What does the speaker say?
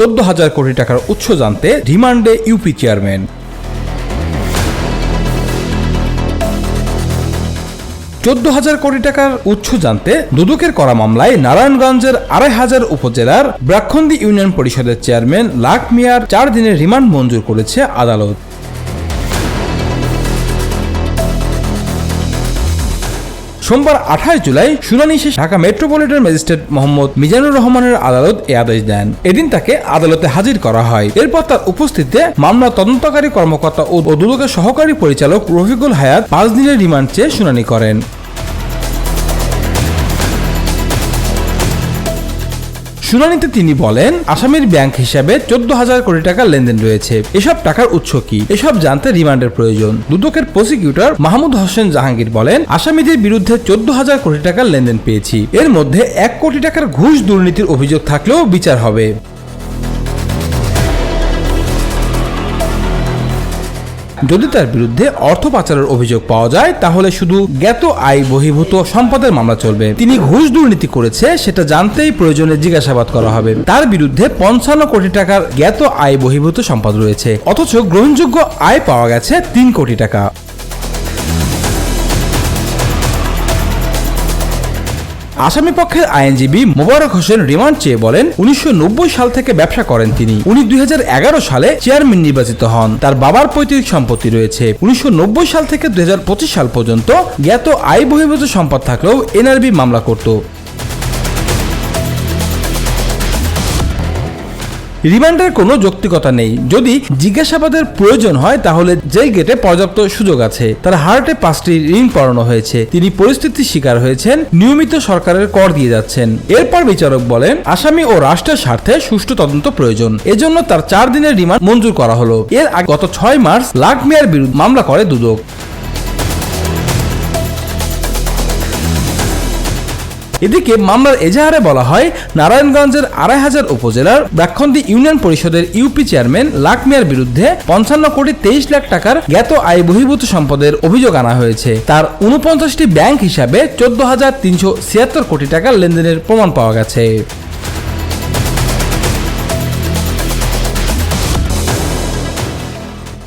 চোদ্দ হাজার কোটি টাকার উৎস জানতে রিমান্ডে ইউপি চেয়ারম্যান। চোদ্দ হাজার কোটি টাকার উৎস জানতে দুদকের করা মামলায় নারায়ণগঞ্জের আড়াই হাজার উপজেলার ব্রাক্ষন্দি ইউনিয়ন পরিষদের চেয়ারম্যান লাখ মিয়ার চার দিনের রিমান্ড মঞ্জুর করেছে আদালত। সোমবার আঠাশ জুলাই শুনানি শেষে ঢাকা মেট্রোপলিটন ম্যাজিস্ট্রেট মোহাম্মদ মিজানুর রহমানের আদালত এ আদেশ দেন। এদিন তাকে আদালতে হাজির করা হয়। এরপর তার উপস্থিতিতে মামলা তদন্তকারী কর্মকর্তা ও দুদকের সহকারী পরিচালক রফিকুল হায়াত পাঁচ দিনের রিমান্ড চেয়ে শুনানি করেন। শুনানিতে তিনি বলেন, আসামির ব্যাংক হিসাবে চোদ্দ হাজার কোটি টাকার লেনদেন রয়েছে। এসব টাকার উৎস কি? এসব জানতে রিমান্ডের প্রয়োজন। দুদকের প্রসিকিউটর মাহমুদ হোসেন জাহাঙ্গীর বলেন, আসামিদের বিরুদ্ধে চোদ্দ হাজার কোটি টাকার লেনদেন পেয়েছি। এর মধ্যে এক কোটি টাকার ঘুষ দুর্নীতির অভিযোগ থাকলেও বিচার হবে। যদি তার বিরুদ্ধে অর্থ পাচারের অভিযোগ পাওয়া যায়, তাহলে শুধু জ্ঞাত আয় বহির্ভূত সম্পদের মামলা চলবে। তিনি ঘুষ দুর্নীতি করেছে, সেটা জানতেই প্রয়োজনে জিজ্ঞাসাবাদ করা হবে। তার বিরুদ্ধে পঞ্চান্ন কোটি টাকার জ্ঞাত আয় বহির্ভূত সম্পদ রয়েছে, অথচ গ্রহণযোগ্য আয় পাওয়া গেছে তিন কোটি টাকা। আসামি পক্ষের আইনজীবী মোবারক হোসেন রিমান্ড চেয়ে বলেন, উনিশশো নব্বই সাল থেকে ব্যবসা করেন তিনি। উনি দুই হাজার এগারো সালে চেয়ারম্যান নির্বাচিত হন। তার বাবার পৈতৃক সম্পত্তি রয়েছে। উনিশশো নব্বই সাল থেকে দুই হাজার পঁচিশ সাল পর্যন্ত জ্ঞাত আয় বহির্ভূত সম্পদ থাকলেও এনআরবি মামলা করত। রিমান্ডের কোনো যৌক্তিকতা নেই। যদি জিজ্ঞাসাবাদের প্রয়োজন হয়, তাহলে জেল গেটে পর্যাপ্ত সুযোগ আছে। তার হার্টে পাঁচটি রিং পরানো হয়েছে। তিনি পরিস্থিতির শিকার হয়েছেন, নিয়মিত সরকারের কর দিয়ে যাচ্ছেন। এরপর বিচারক বলেন, আসামি ও রাষ্ট্রের স্বার্থে সুষ্ঠু তদন্ত প্রয়োজন। এজন্য তার চার দিনের রিমান্ড মঞ্জুর করা হলো। এর আগে গত ছয় মার্চ লাখ মিয়ার বিরুদ্ধে মামলা করে দুদক। এদিকে মামলার এজাহারে বলা হয়, নারায়ণগঞ্জের আড়াই হাজার উপজেলার ব্রাক্ষন্দি ইউনিয়ন পরিষদের ইউপি চেয়ারম্যান লাখ মিয়ার বিরুদ্ধে পঞ্চান্ন কোটি তেইশ লাখ টাকার জ্ঞাত আয় বহির্ভূত সম্পদের অভিযোগ আনা হয়েছে। তার উনপঞ্চাশটি ব্যাংক হিসাবে চোদ্দ হাজার তিনশো ছিয়াত্তর কোটি টাকার লেনদেনের প্রমাণ পাওয়া গেছে।